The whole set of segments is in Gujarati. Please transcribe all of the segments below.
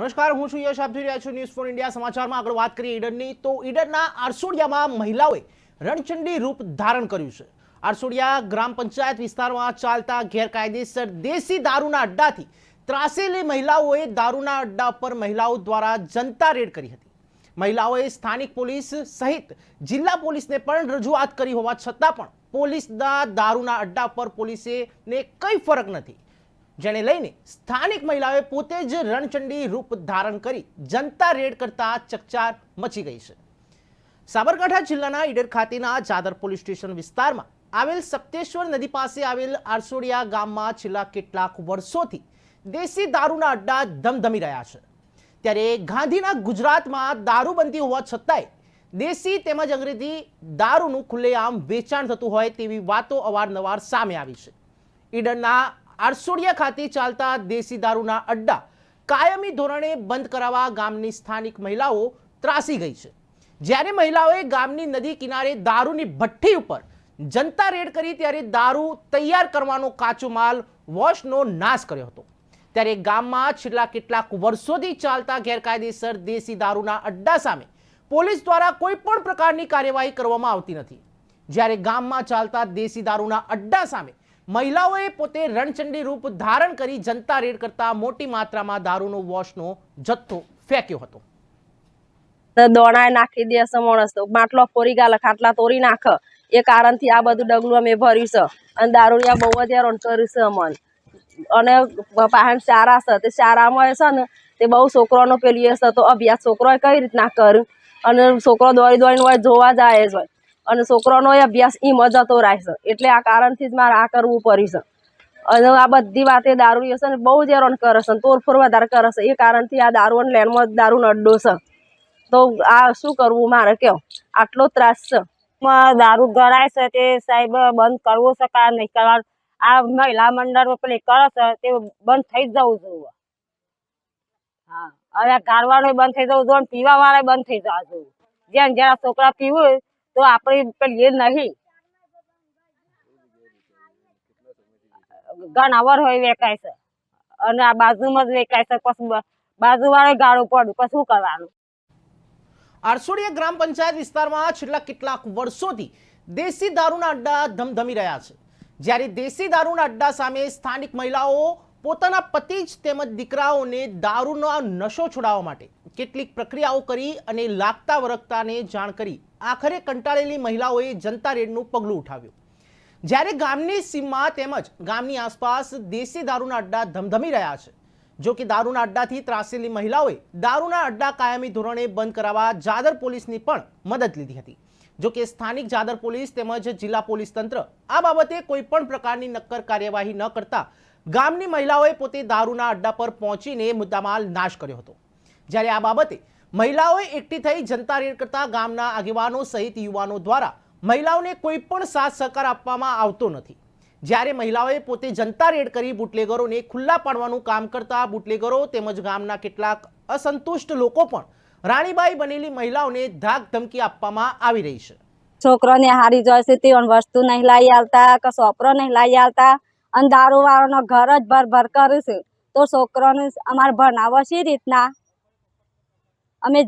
નમસ્કાર, હું છું યશ. આપ જોઈ રહ્યા છો ન્યૂઝ ફોર ઇન્ડિયા સમાચારમાં. આગળ વાત કરીએ ઈડરની તો ઈડરના આરસોડિયામાં મહિલાઓએ રણચંડી રૂપ ધારણ કર્યું છે. આરસોડિયા ગ્રામ પંચાયત વિસ્તારમાં ચાલતા ગેરકાયદેસર દેશી દારૂના અડ્ડાથી ત્રાસેલી મહિલાઓએ દારૂના અડ્ડા પર મહિલાઓ દ્વારા જનતા રેડ કરી હતી. મહિલાઓએ સ્થાનિક પોલીસ સહિત જિલ્લા પોલીસને પણ રજૂઆત કરી હોવા છતાં પણ પોલીસના દારૂના અડ્ડા પર પોલીસે ને કંઈ ફરક નથી. જેને લઈને સ્થાનિક મહિલાઓએ પોતે જ રણચંડી રૂપ ધારણ કરી જનતા રેડ કરતા ચકચાર મચી ગઈ છે. સાબરકાંઠા જિલ્લાના ઈડર ખાતેના જાદર પોલીસ સ્ટેશન વિસ્તારમાં આવેલ સપ્તેશ્વર નદી પાસે આવેલ આરસોડિયા ગામમાં છેલ્લા કેટલાક વર્ષોથી દેશી દારૂના અડ્ડા ધમધમી રહ્યા છે. ત્યારે ગાંધીના ગુજરાતમાં દારૂબંધી હોવા છતાંય દેશી તેમજ અંગ્રેજી દારૂનું ખુલ્લેઆમ વેચાણ થતું હોય તેવી વાતો અવારનવાર સામે આવી છે. ઈડરના આરસોડિયા ખાતે ચાલતા દેશી દારૂના અડ્ડા કાયમી ધોરણે બંધ કરાવવા ગામની સ્થાનિક મહિલાઓ ત્રાસી ગઈ છે. જ્યારે મહિલાઓએ ગામની નદી કિનારે દારૂની ભઠ્ઠી ઉપર જનતા રેડ કરી ત્યારે દારૂ તૈયાર કરવાનો કાચો માલ વોશનો નાશ કર્યો હતો. ત્યારે ગામમાં છેલ્લા કેટલાક વર્ષોથી ચાલતા ગેરકાયદેસર દેશી દારૂના અડ્ડા સામે પોલીસ દ્વારા કોઈ પણ પ્રકારની કાર્યવાહી કરવામાં આવતી નથી. જ્યારે ગામમાં ચાલતા દેશી દારૂના અડ્ડા સામે મહિલાઓએ પોતે રણચંડી રૂપ ધારણ કરી જનતા રેડ કરતા મોટી માત્રામાં દારૂનો વોશનો જથ્થો ફેંક્યો હતો. દોણાએ નાખી દે છે માણસ તો. માટલો ફોરી ગાલે, ખાટલા તોરી નાખ. એ કારણથી આ બધું ડગલું અમે ભર્યું છે. અને દારૂડિયા બહુ જ હેરાન કર્યું છે અમને. અને પાહણ સારા છે. તે સારામાં છે ને, તે બહુ છોકરાનો પેલી હશે તો અભ્યાસ છોકરોએ કઈ રીતના કર્યું? અને છોકરો દોડી હોય, જોવા જાય છે અને છોકરાનો અભ્યાસ એ જતો રહેશે એટલે આ કારણથી જ મારે આ કરવું પડ્યું છે. અને આ બધી વાતે દારૂ હશે ને બહુ જ હેરાન કરે છે તોડફોડ વધારે કરે છે. એ કારણથી આ દારૂ અને લેન્ડમાં દારૂનો અડ્ડો છે. તો આ શું કરવું મારે કહો આટલો ત્રાસ છે. દારૂ ગળાય છે તે સાહેબ બંધ કરવો છે કા નહીં કરવા આ મહિલા મંડળ પેલી કરે છે તે બંધ થઈ જ જવું જોઈએ. હા. હવે ગાળવાનું બંધ થઈ જવું જોઈએ પીવા વાળા બંધ થઈ જવા જોઈએ. જ્યાં જ્યાં છોકરા પીવું તો આપણે પેલી એ નહીં. ઘણા હોય વેકાય છે. અને આ બાજુમાં જ વેકાય છે. પછી બાજુ વાળે ગાળું પડ્યું. પછી શું કરવાનું? આરસોડિયા ગ્રામ પંચાયત વિસ્તારમાં છેલ્લા કેટલાક વર્ષોથી દેશી દારૂના અડ્ડા ધમધમી રહ્યા છે. જ્યારે દેશી દારૂના અડ્ડા સામે સ્થાનિક મહિલાઓ પોતાના પતિ જ તેમજ દીકરાઓને દારૂનો નશો છોડાવવા માટે કેટલીક પ્રક્રિયાઓ કરી અને લાગતા વરગતાને જાણ કરી આખરે કંટાળેલી મહિલાઓએ જનતા રેડનું પગલું ઉઠાવ્યું. જ્યારે ગામની સીમમાં તેમજ ગામની આસપાસ દેશી દારૂના અડ્ડા ધમધમી રહ્યા છે, જો કે દારૂના અડ્ડાથી ત્રાસેલી મહિલાઓએ દારૂના અડ્ડા કાયમી ધોરણે બંધ કરાવવા જાદર પોલીસની પણ મદદ લીધી હતી. જો કે સ્થાનિક જાદર પોલીસ તેમજ જિલ્લા પોલીસ તંત્ર આ બાબતે કોઈ પણ પ્રકારની નક્કર કાર્યવાહી ન કરતા ગામની મહિલાઓએ પોતે દારૂના અડ્ડા પર પહોંચીને મુદ્દામાલ નાશ કર્યો હતો. જ્યારે આ બાબતે મહિલાઓએ એકઠી થઈ જનતા રેડ કરતા ગામના આગેવાનો સહિત યુવાનો દ્વારા મહિલાઓને કોઈ પણ સાથ સહકાર આપવામાં આવતો નથી. જ્યારે મહિલાઓએ પોતે જનતા રેડ કરી બુટલેગરોને ખુલ્લા પાડવાનું કામ કરતા બુટલેગરો તેમજ ગામના કેટલાક અસંતુષ્ટ લોકો પણ રાણીબાઈ બનેલી મહિલાઓને ધાક ધમકી આપવામાં આવી રહી છે. છોકરોને હારી છે તે વસ્તુ નહીં લાવી આવતા કે છોકરો નહીં લાવી આવતા અને દારૂ વાળાનો ઘર જ ભર ભર કરે તો છોકરોને અમારે ભણાવો છે રીતના? અમે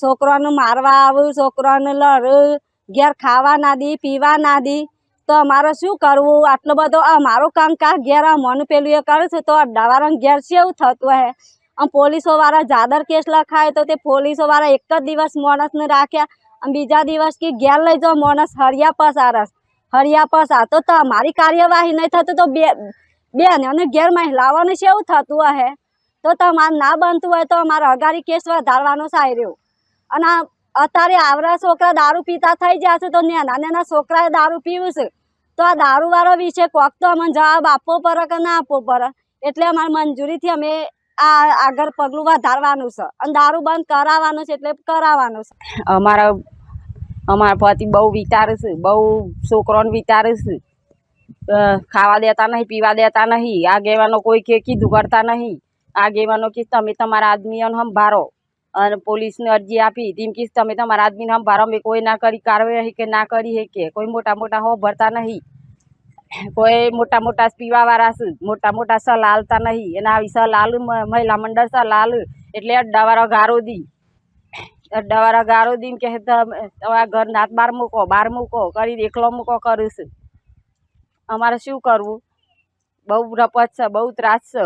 છોકરાને મારવા આવું, છોકરાને લડું ઘેર ખાવા ના દી પીવા ના દી, તો અમારે શું કરવું? આટલો બધો અમારો કામ કા ઘેર મન પેલું એ કરે છે, તો અડ્ડાવાળાને ઘેર છે એવું થતું હે? આમ પોલીસો વાળા જાદર કેસ લખાય તો તે પોલીસો વાળા એક જ દિવસ માણસને રાખ્યા અને બીજા દિવસ કે ઘેર લઈ જાઓ, માણસ હરિયા પસારસ હરિયા પસાર. તો તમારી કાર્યવાહી નહીં થતું તો બે, બેન અને ઘેર મહિલાઓને છે એવું થતું હે? તો તમારે ના બનતું હોય તો અમારે અગાડી કેસ વધારવાનો સાય રહ્યો અને આ અત્યારે આવરા છોકરા દારૂ પીતા થઈ ગયા છે તો નાના નાના છોકરાએ દારૂ પીવું છે. તો આ દારૂવાળો વિશે કોક તો અમને જવાબ આપવો પડે કે ના આપવો પડે. એટલે અમારી મંજૂરીથી અમે આ આગળ પગલું વધારવાનું છે. અને દારૂ બંધ કરાવવાનું છે એટલે કરાવવાનું છે. અમારા અમારા પતિ બહુ વિચારે છે, બહુ છોકરોને વિચારે છે. ખાવા દેતા નહીં, પીવા દેતા નહીં, આગેવાનો કોઈ કે કીધું કરતા નહીં. આગેવાનો કે તમે તમારા આદમીઓને સંભાળો. અને પોલીસને અરજી આપી. તેમ કે તમે તમારા આદમીને સંભાળો. અમે કોઈ ના કરી કાર્યવાહી કે ના કરી હે કે? કોઈ મોટા મોટા હો ભરતા નહીં. કોઈ મોટા મોટા પીવાવાળા છે મોટા મોટા સલાહ આલતા નહીં. એના આવી સલાહ આલું મહિલા મંડળ સલાહ આલું એટલે અડ્ડાવાળા ગારો દી. અડ્ડાવાળા ગારો દીને કહે, તમે તમારા ઘર નાત બાર મૂકો બાર મૂકો કરી એકલો મૂકો કરું છું. અમારે શું કરવું? બહુ રપત છે, બહુ ત્રાસ છે.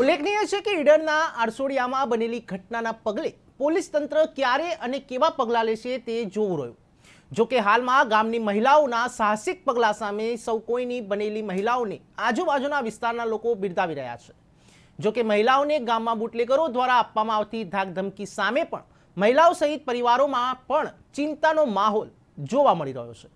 ઉલ્લેખનીય છે કે ઈડરના આરસોડિયામાં બનેલી ઘટનાના પગલે પોલીસ તંત્ર ક્યારે અને કેવા પગલાં લેશે તે જોવું રહ્યું. જોકે હાલમાં ગામની મહિલાઓના સાહસિક પગલાં સામે સૌ કોઈની બનેલી મહિલાઓને આજુબાજુના વિસ્તારના લોકો બિરદાવી રહ્યા છે. જોકે મહિલાઓને ગામમાં બુટલેગરો દ્વારા આપવામાં આવતી ધાકધમકી સામે પણ મહિલાઓ સહિત પરિવારોમાં પણ ચિંતાનો માહોલ જોવા મળી રહ્યો છે.